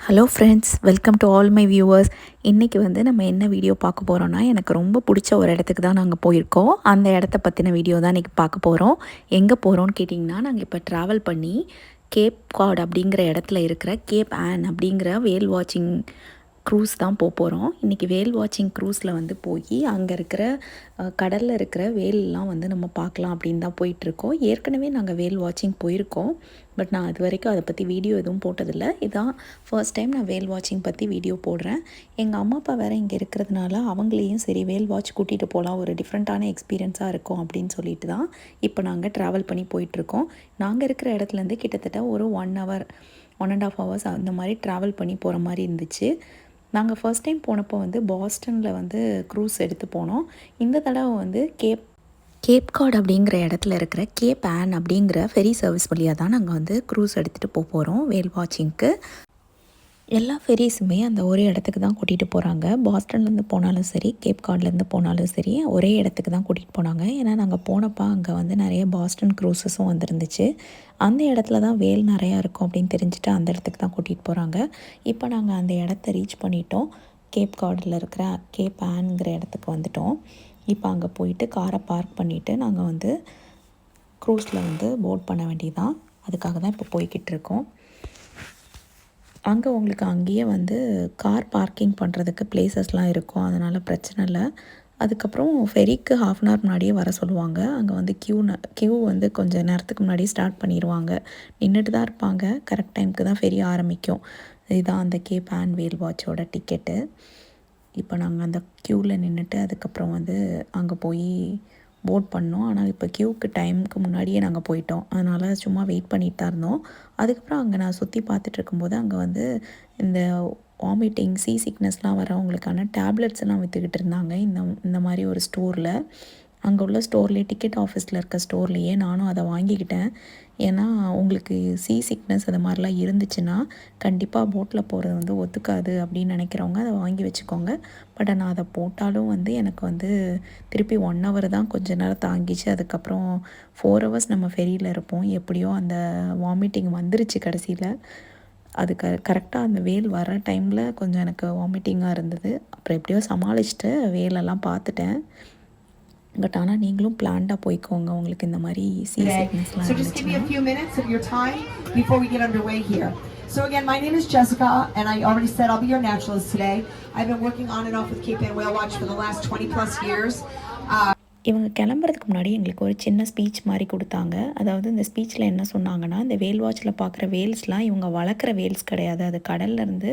Hello friends welcome to all my viewers இன்றைக்கி வந்து நம்ம என்ன வீடியோ பார்க்க போகிறோன்னா எனக்கு ரொம்ப பிடிச்ச ஒரு இடத்துக்கு தான் நாங்கள் போயிருக்கோம். அந்த இடத்த பற்றின வீடியோ தான் இன்றைக்கி பார்க்க போகிறோம் எங்கே போகிறோன்னு கேட்டிங்கன்னா நாங்கள் இப்போ ட்ராவல் பண்ணி கேப் காட் அப்படிங்கிற இடத்துல இருக்கிற கேப் ஆன் அப்படிங்கிற வேல் வாட்சிங் க்ரூஸ் தான் போக போகிறோம் இன்றைக்கி வேல் வாட்சிங் க்ரூஸில் வந்து போய் அங்கே இருக்கிற கடலில் இருக்கிற வேல்லாம் வந்து நம்ம பார்க்கலாம் அப்படின்னு தான் போயிட்டுருக்கோம். ஏற்கனவே நாங்கள் வேல் வாட்சிங் போயிருக்கோம். பட் நான் அது வரைக்கும் அதை பற்றி வீடியோ எதுவும் போட்டதில்லை. இதான் ஃபர்ஸ்ட் டைம் நான் வேல் வாட்சிங் பற்றி வீடியோ போடுறேன். எங்கள் அம்மா அப்பா வேறு இங்கே இருக்கிறதுனால அவங்களையும் சரி வேல் வாட்ச் கூட்டிகிட்டு போகலாம். ஒரு டிஃப்ரெண்ட்டான எக்ஸ்பீரியன்ஸாக இருக்கும் அப்படின்னு சொல்லிட்டு தான் இப்போ நாங்கள் ட்ராவல் பண்ணி போயிட்டுருக்கோம். நாங்கள் இருக்கிற இடத்துலேருந்து கிட்டத்தட்ட ஒரு one hour one and half hours அந்த மாதிரி ட்ராவல் பண்ணி போகிற மாதிரி இருந்துச்சு. நாங்கள் ஃபர்ஸ்ட் டைம் போனப்போ வந்து பாஸ்டனில் வந்து க்ரூஸ் எடுத்து போனோம். இந்த தடவை வந்து கேப் கேப் அப்படிங்கிற இடத்துல இருக்கிற கேப் ஆன் அப்படிங்கிற ஃபெரி சர்வீஸ் வழியாக தான் நாங்கள் வந்து க்ரூஸ் எடுத்துகிட்டு போக போகிறோம் வேல் வாட்சிங்க்கு எல்லா ஃபெரிஸுமே அந்த ஒரே இடத்துக்கு தான் கூட்டிகிட்டு போகிறாங்க பாஸ்டன்லேருந்து போனாலும் சரி கேப் கார்ட்லேருந்து போனாலும் சரி ஒரே இடத்துக்கு தான் கூட்டிகிட்டு போனாங்க. ஏன்னா நாங்கள் போனப்போ அங்கே வந்து நிறைய பாஸ்டன் க்ரூசஸும் வந்துருந்துச்சு. அந்த இடத்துல தான் வேல் நிறையா இருக்கும் அப்படின்னு தெரிஞ்சுட்டு அந்த இடத்துக்கு தான் கூட்டிகிட்டு போகிறாங்க இப்போ நாங்கள் அந்த இடத்த ரீச் பண்ணிட்டோம். கேப் கார்டில் இருக்கிற கேப் ஆன்ங்கிற இடத்துக்கு வந்துட்டோம். இப்போ அங்கே போயிட்டு காரை பார்க் பண்ணிவிட்டு நாங்கள் வந்து க்ரூஸில் வந்து போட் பண்ண வேண்டியதான் அதுக்காக தான் இப்போ போய்கிட்டு இருக்கோம். அங்கே உங்களுக்கு அங்கேயே வந்து கார் பார்க்கிங் பண்ணுறதுக்கு பிளேசஸ்லாம் இருக்கும். அதனால் பிரச்சனை இல்லை. அதுக்கப்புறம் ஃபெரிக்கு ஹாஃப் அன் ஹவர் முன்னாடியே வர சொல்லுவாங்க. அங்கே வந்து க்யூ க்யூ வந்து கொஞ்சம் நேரத்துக்கு முன்னாடி ஸ்டார்ட் பண்ணிடுவாங்க நின்றுட்டு தான் இருப்பாங்க. கரெக்ட் டைமுக்கு தான் ஃபெரி ஆரம்பிக்கும். இதுதான் அந்த கே பேன் வேல் வாட்சோட டிக்கெட்டு இப்போ நாங்கள் அந்த க்யூவில் நின்றுட்டு அதுக்கப்புறம் வந்து அங்கே போய் போட் பண்ணோம். ஆனால் இப்போ க்யூக்கு டைமுக்கு முன்னாடியே நாங்கள் போயிட்டோம். அதனால் சும்மா வெயிட் பண்ணிட்டு தான் இருந்தோம். அதுக்கப்புறம் அங்கே நான் சுற்றி பார்த்துட்டு இருக்கும்போது அங்கே வந்து இந்த வாமிட்டிங் சீ சிக்னஸ்லாம் வரவங்களுக்கான டேப்லெட்ஸ் எல்லாம் விற்றுக்கிட்டு இருந்தாங்க. இந்த இந்த மாதிரி ஒரு ஸ்டோரில் அங்கே உள்ள ஸ்டோர்லேயே டிக்கெட் ஆஃபீஸில் இருக்க ஸ்டோர்லேயே நானும் அதை வாங்கிக்கிட்டேன். ஏன்னா உங்களுக்கு சீ சிக்னஸ் அது மாதிரிலாம் இருந்துச்சுன்னா கண்டிப்பாக போட்டில் போகிறது வந்து ஒத்துக்காது அப்படின்னு நினைக்கிறவங்க அதை வாங்கி வச்சுக்கோங்க. பட் நான் அதை போட்டாலும் வந்து எனக்கு வந்து திருப்பி ஒன் ஹவர் தான் கொஞ்ச நேரம் தாங்கிச்சு. அதுக்கப்புறம் ஃபோர் ஹவர்ஸ் நம்ம ஃபெரியில் இருப்போம். எப்படியோ அந்த வாமிட்டிங் வந்துருச்சு கடைசியில். அது க கரெக்டாக அந்த வேல் வர டைமில் கொஞ்சம் எனக்கு வாமிட்டிங்காக இருந்தது. அப்புறம் எப்படியோ சமாளிச்சுட்டு வேலெல்லாம் பார்த்துட்டேன். பட் ஆனால் நீங்களும் பிளான்டாக போய்க்கோங்க உங்களுக்கு இந்த மாதிரி சீ சிக்னஸ்லாம் So just give me a இருந்துச்சுன்னா few minutes of your time before we get underway here. So again, my name is Jessica, and I already said I'll be your naturalist today. I've been working on and off with Cape Ann Whale Watch for the last 20 plus years. Uh, இவங்க கிளம்புறதுக்கு முன்னாடி எங்களுக்கு ஒரு சின்ன speech மாதிரி கொடுத்தாங்க. அதாவது இந்த ஸ்பீச்சில் என்ன சொன்னாங்கன்னா இந்த வேல் வாட்சில் பார்க்குற வேல்ஸ்லாம் இவங்க வளர்க்குற வேல்ஸ் கிடையாது. அது கடல்லேருந்து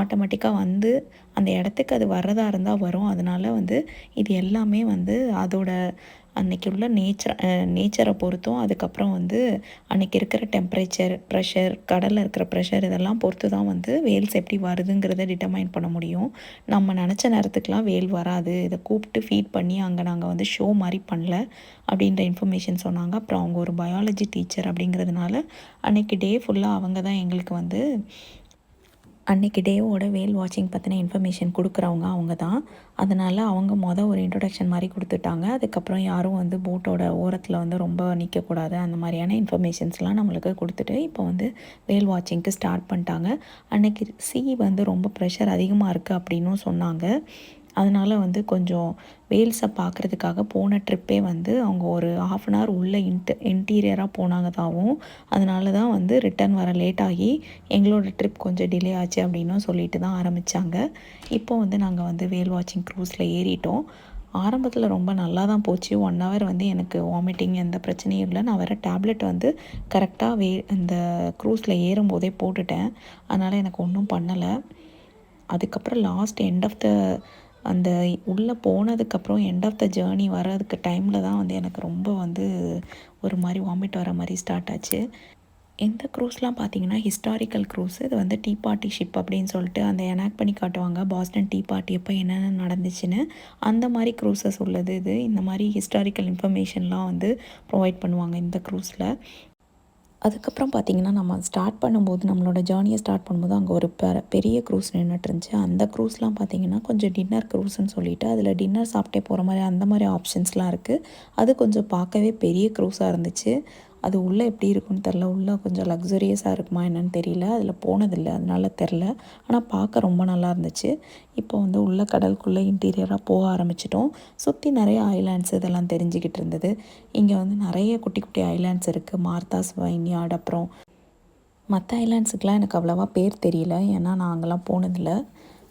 ஆட்டோமேட்டிக்காக வந்து அந்த இடத்துக்கு அது வர்றதா இருந்தால் வரும். அதனால வந்து இது எல்லாமே வந்து அதோட அன்னைக்கு உள்ள நேச்சர் நேச்சரை பொறுத்தும் அதுக்கப்புறம் வந்து அன்றைக்கி இருக்கிற டெம்பரேச்சர் ப்ரெஷர் கடலில் இருக்கிற ப்ரெஷர் இதெல்லாம் பொறுத்து தான் வந்து வேல்ஸ் எப்படி வருதுங்கிறத டிட்டர்மைன் பண்ண முடியும். நம்ம நினச்ச நேரத்துக்குலாம் வேல் வராது. இதை கூப்பிட்டு ஃபீட் பண்ணி அங்கே நாங்கள் வந்து ஷோ மாதிரி பண்ணல அப்படின்ற இன்ஃபர்மேஷன் சொன்னாங்க. அப்புறம் அவங்க ஒரு பயாலஜி டீச்சர் அப்படிங்கிறதுனால அன்றைக்கி டே ஃபுல்லாக அவங்க தான் எங்களுக்கு வந்து அன்றைக்கி டேவோட வேல் வாட்சிங் பற்றின இன்ஃபர்மேஷன் கொடுக்குறவங்க அவங்க தான் அதனால் அவங்க மொதல் ஒரு இன்ட்ரொடக்ஷன் மாதிரி கொடுத்துட்டாங்க. அதுக்கப்புறம் யாரும் வந்து போட்டோட ஓரத்தில் வந்து ரொம்ப நிற்கக்கூடாது அந்த மாதிரியான இன்ஃபர்மேஷன்ஸ்லாம் நம்மளுக்கு கொடுத்துட்டு இப்போ வந்து வேல் வாட்சிங்க்கு ஸ்டார்ட் பண்ணிட்டாங்க. அன்றைக்கி சி வந்து ரொம்ப ப்ரெஷர் அதிகமாக இருக்குது அப்படின்னும் சொன்னாங்க. அதனால் வந்து கொஞ்சம் வேல்ஸை பார்க்குறதுக்காக போன ட்ரிப்பே வந்து அவங்க ஒரு ஆஃப் அன் ஹவர் உள்ளே இன்ட் இன்டீரியராக போனாங்கதாகவும் அதனால தான் வந்து ரிட்டர்ன் வர லேட் ஆகி எங்களோட ட்ரிப் கொஞ்சம் டிலே ஆச்சு அப்படின்னு சொல்லிட்டு தான் ஆரம்பித்தாங்க இப்போ வந்து நாங்கள் வந்து வேல் வாட்சிங் க்ரூஸில் ஏறிட்டோம். ஆரம்பத்தில் ரொம்ப நல்லா தான் போச்சு. ஒன் ஹவர் வந்து எனக்கு வாமிட்டிங் எந்த பிரச்சனையும் இல்லை. நான் வேறு டேப்லெட் வந்து கரெக்டாக வே இந்த க்ரூஸில் ஏறும்போதே போட்டுட்டேன். அதனால் எனக்கு ஒன்றும் பண்ணலை. அதுக்கப்புறம் லாஸ்ட் எண்ட் ஆஃப் த அந்த உள்ளே போனதுக்கப்புறம் எண்ட் ஆஃப் த ஜேர்னி வர்றதுக்கு டைமில் தான் வந்து எனக்கு ரொம்ப வந்து ஒரு மாதிரி வாமிட் வர மாதிரி ஸ்டார்ட் ஆச்சு. இந்த க்ரூஸ்லாம் பார்த்தீங்கன்னா ஹிஸ்டாரிக்கல் க்ரூஸ் இது வந்து டீ பார்ட்டி ஷிப் அப்படின்னு சொல்லிட்டு அந்த எனாக்ட் பண்ணி காட்டுவாங்க. பாஸ்டன் டீ பார்ட்டி எப்போ என்னென்ன நடந்துச்சுன்னு அந்த மாதிரி க்ரூசஸ் உள்ளது இது. இந்த மாதிரி ஹிஸ்டாரிக்கல் இன்ஃபர்மேஷன்லாம் வந்து ப்ரொவைட் பண்ணுவாங்க இந்த க்ரூஸில் அதுக்கப்புறம் பார்த்திங்கன்னா நம்ம ஸ்டார்ட் பண்ணும்போது நம்மளோட ஜேர்னியை ஸ்டார்ட் பண்ணும்போது அங்கே ஒரு பெ பெரிய க்ரூஸ் நின்றுட்டு இருந்துச்சு அந்த க்ரூஸ்லாம் பார்த்திங்கன்னா கொஞ்சம் டின்னர் க்ரூஸ்ன்னு சொல்லிட்டு அதில் டின்னர் சாப்பிட்டே போகிற மாதிரி அந்த மாதிரி ஆப்ஷன்ஸ்லாம் இருக்குது அது கொஞ்சம் பார்க்கவே பெரிய க்ரூஸாக இருந்துச்சு. அது உள்ளே எப்படி இருக்குன்னு தெரில. உள்ளே கொஞ்சம் லக்ஸரியஸாக இருக்குமா என்னன்னு தெரியல. அதில் போனதில்லை. அதனால தெரில. ஆனால் பார்க்க ரொம்ப நல்லா இருந்துச்சு. இப்போ வந்து உள்ள கடலுக்குள்ளே இன்டீரியராக போக ஆரம்பிச்சிட்டோம். சுற்றி நிறைய ஐலாண்ட்ஸ் இதெல்லாம் தெரிஞ்சுக்கிட்டு இருந்தது. இங்கே வந்து நிறைய குட்டி குட்டி ஐலாண்ட்ஸ் இருக்குது மார்த்தாஸ் வைன்யார்ட் அப்புறம் மற்ற ஐலாண்ட்ஸுக்கெலாம் எனக்கு அவ்வளோவா பேர் தெரியல. ஏன்னா நான் அங்கெல்லாம் போனதில்லை.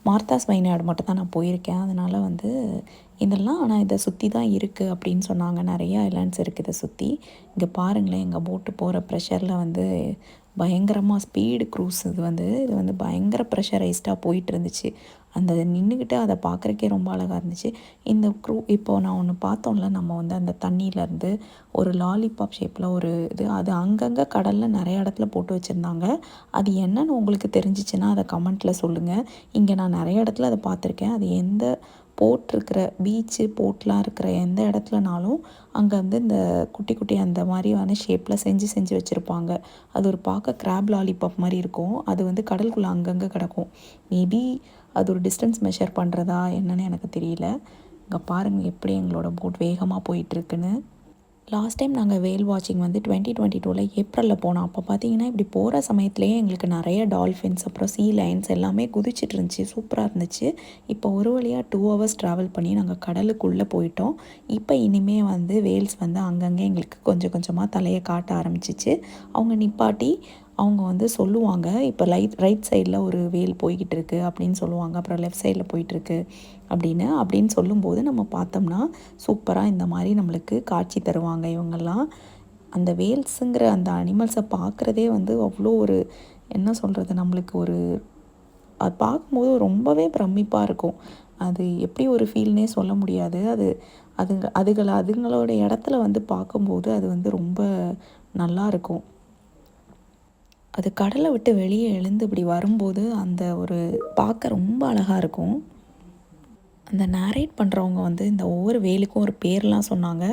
மார்த்தாஸ் வைநாடு மட்டும் தான் நான் போயிருக்கேன். அதனால் வந்து இதெல்லாம் ஆனால் இதை சுற்றி தான் இருக்குது அப்படின்னு சொன்னாங்க. நிறையா ஐலாண்ட்ஸ் இருக்குது இதை சுற்றி இங்கே பாருங்களேன் எங்கள் போட்டு போகிற ப்ரெஷரில் வந்து பயங்கரமாக ஸ்பீடு க்ரூஸ் இது வந்து இது வந்து பயங்கர ப்ரெஷரைஸ்டாக போயிட்டு இருந்துச்சு. அந்த நின்றுக்கிட்டு அதை பார்க்குறக்கே ரொம்ப அழகாக இருந்துச்சு. இந்த க்ரூ இப்போது நான் ஒன்று பார்த்தோம்ல நம்ம வந்து அந்த தண்ணியிலேருந்து ஒரு லாலிபாப் ஷேப்பில் ஒரு இது அது அங்கங்கே கடலில் நிறைய இடத்துல போட்டு வச்சுருந்தாங்க. அது என்னன்னு உங்களுக்கு தெரிஞ்சிச்சுன்னா அதை கமெண்ட்டில் சொல்லுங்கள் இங்கே நான் நிறைய இடத்துல அதை பார்த்துருக்கேன். அது எந்த போட் இருக்கிற பீச்சு போட்லாம் இருக்கிற எந்த இடத்துலனாலும் அங்கே வந்து இந்த குட்டி குட்டி அந்த மாதிரியான ஷேப்பில் செஞ்சு செஞ்சு வச்சுருப்பாங்க. அது ஒரு பார்க்க கிராப் லாலிபாப் மாதிரி இருக்கும். அது வந்து கடலுக்குள்ளே அங்கங்கே கிடக்கும். மேபி அது ஒரு டிஸ்டன்ஸ் மெஷர் பண்ணுறதா என்னன்னு எனக்கு தெரியல. இங்கே பாருங்கள் எப்படி எங்களோட போட் வேகமாக போயிட்டுருக்குன்னு லாஸ்ட் டைம் நாங்கள் வேல் வாட்சிங் வந்து டுவெண்ட்டி டுவெண்ட்டி டூவில் ஏப்ரலில் போனோம். அப்போ பார்த்தீங்கன்னா இப்படி போகிற சமயத்துலேயே எங்களுக்கு நிறைய டால்ஃபின்ஸ் அப்புறம் சீ லைன்ஸ் எல்லாமே குதிச்சிட்டு இருந்துச்சு. சூப்பராக இருந்துச்சு. இப்போ ஒரு வழியாக டூ ஹவர்ஸ் ட்ராவல் பண்ணி நாங்கள் கடலுக்குள்ளே போயிட்டோம். இப்போ இனிமே வந்து வேல்ஸ் வந்து அங்கங்கே எங்களுக்கு கொஞ்சம் கொஞ்சமாக தலையை காட்ட ஆரம்பிச்சிச்சு. அவங்க நிப்பாட்டி அவங்க வந்து சொல்லுவாங்க இப்போ லைட் ரைட் சைடில் ஒரு வேல் போய்கிட்டு இருக்கு அப்படின்னு சொல்லுவாங்க. அப்புறம் லெஃப்ட் சைடில் போயிட்டுருக்கு அப்படின்னு அப்படின்னு சொல்லும்போது நம்ம பார்த்தோம்னா சூப்பராக இந்த மாதிரி நம்மளுக்கு காட்சி தருவாங்க இவங்கெல்லாம். அந்த வேல்ஸுங்கிற அந்த அனிமல்ஸை பார்க்குறதே வந்து அவ்வளோ ஒரு என்ன சொல்கிறது நம்மளுக்கு ஒரு அது பார்க்கும்போது ரொம்பவே பிரமிப்பாக இருக்கும். அது எப்படி ஒரு ஃபீல்னே சொல்ல முடியாது. அது அதுங்க அதுகளை அதுங்களோட இடத்துல வந்து பார்க்கும்போது அது வந்து ரொம்ப நல்லா இருக்கும். அது கடலை விட்டு வெளியே எழுந்து இப்படி வரும்போது அந்த ஒரு பார்க்க ரொம்ப அழகாக இருக்கும். அந்த நேரேட் பண்ணுறவங்க வந்து இந்த ஒவ்வொரு வேலுக்கும் ஒரு பேர்லாம் சொன்னாங்க.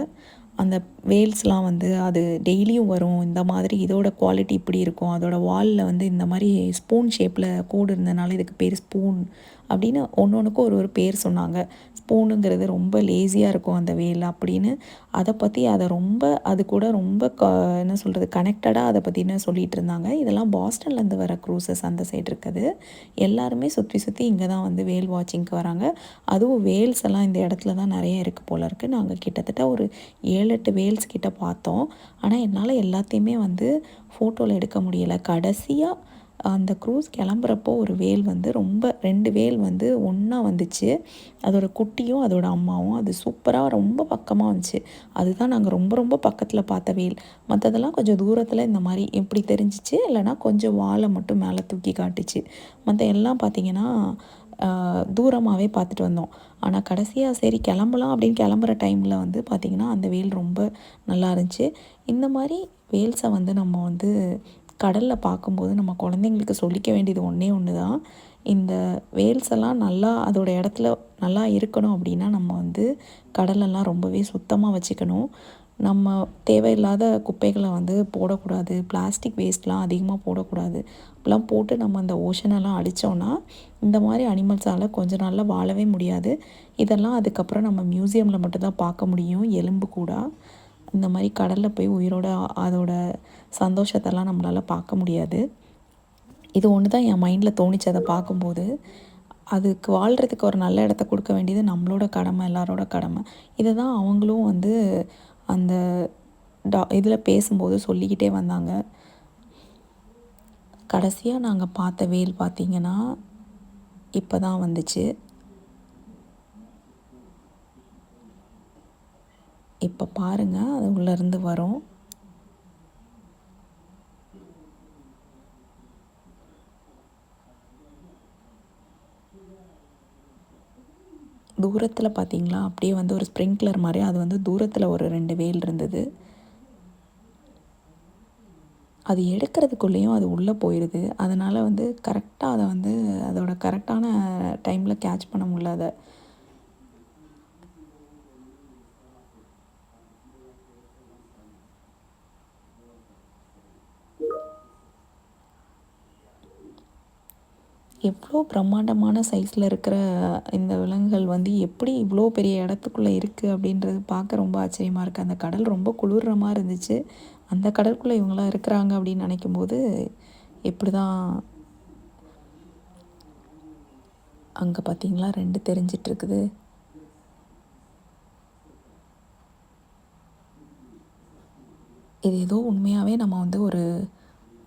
அந்த வேல்ஸ்லாம் வந்து அது டெய்லியும் வரும். இந்த மாதிரி இதோட குவாலிட்டி இப்படி இருக்கும். அதோட வாலில் வந்து இந்த மாதிரி ஸ்பூன் ஷேப்பில் கோடு இருந்ததுனால இதுக்கு பேர் ஸ்பூன் அப்படின்னு ஒன்று ஒன்றுக்கும் ஒரு ஒரு பேர் சொன்னாங்க. ஸ்பூனுங்கிறது ரொம்ப லேசியாக இருக்கும் அந்த வேல் அப்படின்னு. அதை பற்றி அதை ரொம்ப அது கூட ரொம்ப க என்ன சொல்கிறது கனெக்டடாக அதை பற்றின சொல்லிகிட்டு இருந்தாங்க. இதெல்லாம் பாஸ்டன்லேருந்து வர க்ரூசஸ் அந்த சைடு இருக்குது. எல்லாருமே சுற்றி சுற்றி இங்கே தான் வந்து வேல் வாட்சிங்க்கு வராங்க. அதுவும் வேல்ஸ் எல்லாம் இந்த இடத்துல தான் நிறைய இருக்குது போல இருக்குது நாங்கள் கிட்டத்தட்ட ஒரு ஏழு எட்டு வேல்ஸ் கிட்ட பார்த்தோம். ஆனால் என்னால் எல்லாத்தையுமே வந்து ஃபோட்டோவில் எடுக்க முடியலை. கடைசியாக அந்த க்ரூஸ் கிளம்புறப்போ ஒரு வேல் வந்து ரொம்ப ரெண்டு வேல் வந்து ஒன்றா வந்துச்சு. அதோட குட்டியும் அதோட அம்மாவும். அது சூப்பராக ரொம்ப பக்கமாக வந்துச்சு. அதுதான் நாங்கள் ரொம்ப ரொம்ப பக்கத்தில் பார்த்த வேல். மற்றதெல்லாம் கொஞ்சம் தூரத்தில் இந்த மாதிரி இப்படி தெரிஞ்சிச்சு? இல்லைனா கொஞ்சம் வாழை மட்டும் மேலே தூக்கி காட்டுச்சு. மற்ற எல்லாம் பார்த்திங்கன்னா தூரமாகவே பார்த்துட்டு வந்தோம். ஆனால் கடைசியாக சரி கிளம்பலாம் அப்படின்னு கிளம்புற டைமில் வந்து பார்த்திங்கன்னா அந்த வேல் ரொம்ப நல்லா இருந்துச்சு. இந்த மாதிரி வேல்ஸை வந்து நம்ம வந்து கடலில் பார்க்கும்போது நம்ம குழந்தைங்களுக்கு சொல்லிக்க வேண்டியது ஒன்றே ஒன்று தான் இந்த வேல்ஸ் எல்லாம் நல்லா அதோட இடத்துல நல்லா இருக்கணும் அப்படின்னா நம்ம வந்து கடலெல்லாம் ரொம்பவே சுத்தமாக வச்சுக்கணும். நம்ம தேவையில்லாத குப்பைகளை வந்து போடக்கூடாது. பிளாஸ்டிக் வேஸ்ட்லாம் அதிகமாக போடக்கூடாது. அப்படிலாம் போட்டு நம்ம அந்த ஓஷனெல்லாம் அடித்தோன்னா இந்த மாதிரி அனிமல்ஸால் கொஞ்ச நாளில் வாழவே முடியாது. இதெல்லாம் அதுக்கப்புறம் நம்ம மியூசியமில் மட்டும்தான் பார்க்க முடியும். எலும்பு கூட. இந்த மாதிரி கடலில் போய் உயிரோட அதோட சந்தோஷத்தெல்லாம் நம்மளால் பார்க்க முடியாது. இது ஒன்று தான் என் மைண்டில் தோணிச்சு அதை பார்க்கும்போது. அதுக்கு வாழ்கிறதுக்கு ஒரு நல்ல இடத்த கொடுக்க வேண்டியது நம்மளோட கடமை எல்லாரோட கடமை. இதை தான் அவங்களும் வந்து அந்த டா இதில் பேசும்போது சொல்லிக்கிட்டே வந்தாங்க. கடைசியாக நாங்கள் பார்த்த வேல் பார்த்திங்கன்னா இப்போ தான் வந்துச்சு. இப்போ பாருங்கள் அது உள்ளேருந்து வரும். தூரத்தில் பார்த்தீங்களா அப்படியே வந்து ஒரு ஸ்ப்ரிங்க்லர் மாதிரி அது வந்து தூரத்தில் ஒரு ரெண்டு வேல் இருந்தது. அது எடுக்கிறதுக்குள்ளேயும் அது உள்ளே போயிடுது அதனால் வந்து கரெக்டாக அதை வந்து அதோட கரெக்டான டைமில் கேட்ச் பண்ண முடியல அதை. எவ்வளோ பிரம்மாண்டமான சைஸில் இருக்கிற இந்த விலங்குகள் வந்து எப்படி இவ்வளோ பெரிய இடத்துக்குள்ளே இருக்குது அப்படின்றது பார்க்க ரொம்ப ஆச்சரியமாக இருக்குது அந்த கடல் ரொம்ப குளிர்ற மாதிரி இருந்துச்சு. அந்த கடலுக்குள்ளே இவங்களாம் இருக்கிறாங்க அப்படின்னு நினைக்கும் போது எப்படி தான் அங்கே பார்த்தீங்களா ரெண்டு தெரிஞ்சிட்ருக்குது இது ஏதோ உண்மையாகவே நம்ம வந்து ஒரு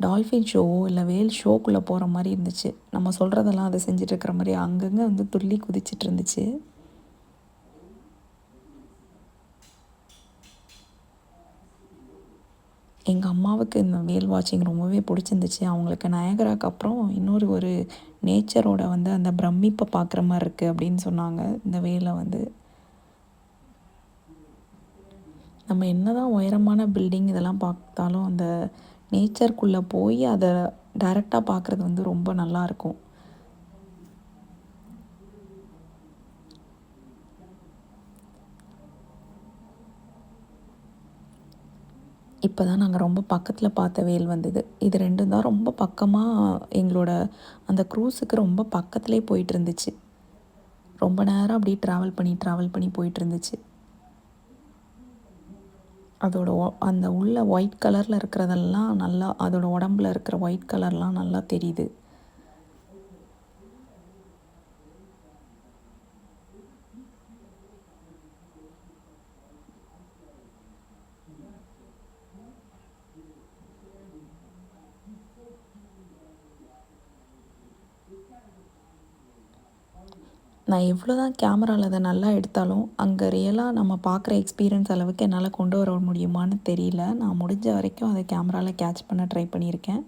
டால்ஃபின் ஷோவோ இல்லை வேல் ஷோக்குள்ளே போகிற மாதிரி இருந்துச்சு. நம்ம சொல்கிறதெல்லாம் அதை செஞ்சிட்ருக்கிற இருக்கிற மாதிரி அங்கங்கே வந்து துள்ளி குதிச்சிட்டு இருந்துச்சு. எங்கள் அம்மாவுக்கு இந்த வேல் வாட்சிங் ரொம்பவே பிடிச்சிருந்துச்சு. அவங்களுக்கு நயகராக்கு அப்புறம் இன்னொரு ஒரு நேச்சரோட வந்து அந்த பிரமிப்பை பார்க்குற மாதிரி இருக்குது அப்படின்னு சொன்னாங்க. இந்த வேலை வந்து. நம்ம என்ன தான் உயரமான பில்டிங் இதெல்லாம் பார்த்தாலும் அந்த நேச்சருக்குள்ளே போய் அதை டைரெக்டாக பார்க்குறது வந்து ரொம்ப நல்லாயிருக்கும் இப்போ தான் நாங்கள் ரொம்ப பக்கத்தில் பார்த்த வேல் வந்தது. இது ரெண்டும் தான் ரொம்ப பக்கமாக எங்களோட அந்த க்ரூஸுக்கு ரொம்ப பக்கத்துலேயே போயிட்டு இருந்துச்சு. ரொம்ப நேரம் அப்படியே ட்ராவல் பண்ணி ட்ராவல் பண்ணி போயிட்டு இருந்துச்சு. அதோட ஒ அந்த உள்ள ஒயிட் கலரில் இருக்கிறதெல்லாம் நல்லா அதோட உடம்புல இருக்கிற ஒயிட் கலர்லாம் நல்லா தெரியுது. நான் எவ்வளோ தான் கேமராவில் அதை நல்லா எடுத்தாலும் அங்கே ரியலாக நம்ம பார்க்குற எக்ஸ்பீரியன்ஸ் அளவுக்கு என்னால் கொண்டு வர முடியுமான்னு தெரியல. நான் முடிஞ்ச வரைக்கும் அதை கேமராவில் கேட்ச் பண்ண ட்ரை பண்ணியிருக்கேன்.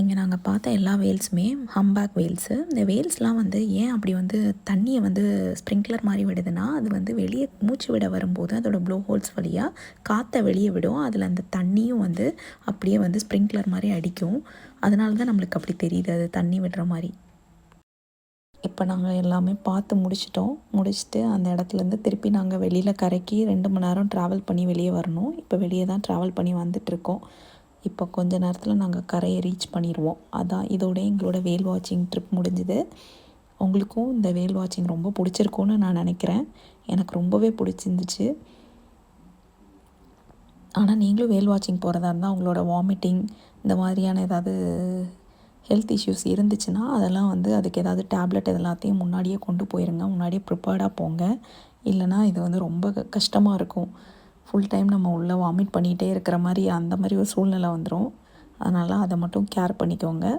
இங்கே நாங்கள் பார்த்த எல்லா வேல்ஸுமே ஹம்பேக் வேல்ஸு இந்த வேல்ஸ்லாம் வந்து ஏன் அப்படி வந்து தண்ணியை வந்து ஸ்ப்ரிங்க்லர் மாதிரி விடுதுன்னா அது வந்து வெளியே மூச்சு விட வரும்போது அதோட ப்ளோ ஹோல்ஸ் வழியாக காற்றை வெளியே விடும். அதில் அந்த தண்ணியும் வந்து அப்படியே வந்து ஸ்ப்ரிங்க்லர் மாதிரி அடிக்கும். அதனால தான் நம்மளுக்கு அப்படி தெரியுது அது தண்ணி விடுற மாதிரி. இப்போ நாங்கள் எல்லாமே பார்த்து முடிச்சிட்டோம். முடிச்சுட்டு அந்த இடத்துலேருந்து திருப்பி நாங்கள் வெளியில் கரைக்கி ரெண்டு மணி நேரம் ட்ராவல் பண்ணி வெளியே வரணும். இப்போ வெளியே தான் ட்ராவல் பண்ணி வந்துட்டுருக்கோம் இப்போ கொஞ்ச நேரத்தில் நாங்கள் கரையை ரீச் பண்ணிடுவோம். அதான் இதோட எங்களோட வேல் வாட்சிங் ட்ரிப் முடிஞ்சுது. உங்களுக்கும் இந்த வேல் வாட்சிங் ரொம்ப பிடிச்சிருக்கும்னு நான் நினைக்கிறேன். எனக்கு ரொம்பவே பிடிச்சிருந்துச்சு. ஆனால் நீங்களும் வேல் வாட்சிங் போகிறதா இருந்தால் உங்களோட வாமிட்டிங் இந்த மாதிரியான ஏதாவது ஹெல்த் இஷ்யூஸ் இருந்துச்சுன்னா அதெல்லாம் வந்து அதுக்கு ஏதாவது டேப்லெட் எல்லாத்தையும் முன்னாடியே கொண்டு போயிருங்க. முன்னாடியே ப்ரிப்பேர்டாக போங்க. இல்லைனா இது வந்து ரொம்ப க- கஷ்டமாக இருக்கும். ஃபுல் டைம் நம்ம உள்ளே வாமிட் பண்ணிகிட்டே இருக்கிற மாதிரி அந்த மாதிரி ஒரு சூழ்நிலை வந்துடும் அதனால் அதை மட்டும் கேர் பண்ணிக்கோங்க.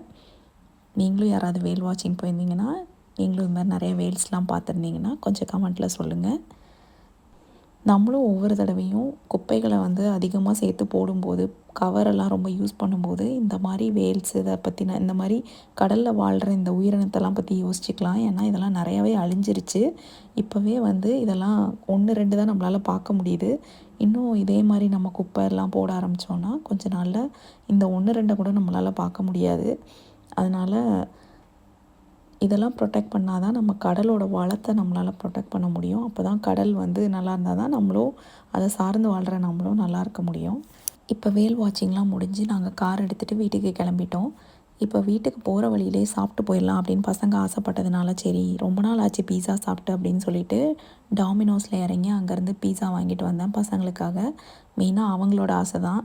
நீங்களும் யாராவது வேல் வாட்சிங் போயிருந்தீங்கன்னா நீங்களும் இது மாதிரி நிறைய வேல்ஸ்லாம் பார்த்துருந்தீங்கன்னா கொஞ்சம் கமெண்ட்டில் சொல்லுங்கள் நம்மளும் ஒவ்வொரு தடவையும் குப்பைகளை வந்து அதிகமாக சேர்த்து போடும்போது கவரெல்லாம் ரொம்ப யூஸ் பண்ணும்போது இந்த மாதிரி வேல்ஸ் இதை பற்றின இந்த மாதிரி கடலில் வாழ்கிற இந்த உயிரினத்தெல்லாம் பற்றி யோசிச்சுக்கலாம். ஏன்னா இதெல்லாம் நிறையாவே அழிஞ்சிருச்சு. இப்போவே வந்து இதெல்லாம் ஒன்று ரெண்டு தான் நம்மளால் பார்க்க முடியுது. இன்னும் இதே மாதிரி நம்ம குப்பை எல்லாம் போட ஆரம்பித்தோன்னா கொஞ்ச நாளில் இந்த ஒன்று ரெண்டை கூட நம்மளால் பார்க்க முடியாது. அதனால் இதெல்லாம் ப்ரொடெக்ட் பண்ணால் தான் நம்ம கடலோட வளத்தை நம்மளால் ப்ரொடெக்ட் பண்ண முடியும். அப்போ தான் கடல் வந்து நல்லா இருந்தால் தான் நம்மளும் அதை சார்ந்து வாழ்கிற நம்மளும் நல்லா இருக்க முடியும். இப்போ வேல் வாட்சிங்லாம் முடிஞ்சு நாங்கள் கார் எடுத்துகிட்டு வீட்டுக்கு கிளம்பிட்டோம். இப்போ வீட்டுக்கு போகிற வழியிலே சாப்பிட்டு போயிடலாம் அப்படின்னு பசங்க ஆசைப்பட்டதுனால சரி ரொம்ப நாள் ஆச்சு பீஸா சாப்பிட்டு அப்படின்னு சொல்லிட்டு டாமினோஸில் இறங்கி அங்கேருந்து பீஸா வாங்கிட்டு வந்தேன் பசங்களுக்காக. மெயினாக அவங்களோட ஆசை தான்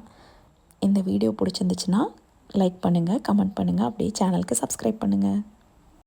இந்த வீடியோ பிடிச்சிருந்துச்சுன்னா லைக் பண்ணுங்கள் கமெண்ட் பண்ணுங்கள் அப்படியே சேனலுக்கு சப்ஸ்கிரைப் பண்ணுங்கள்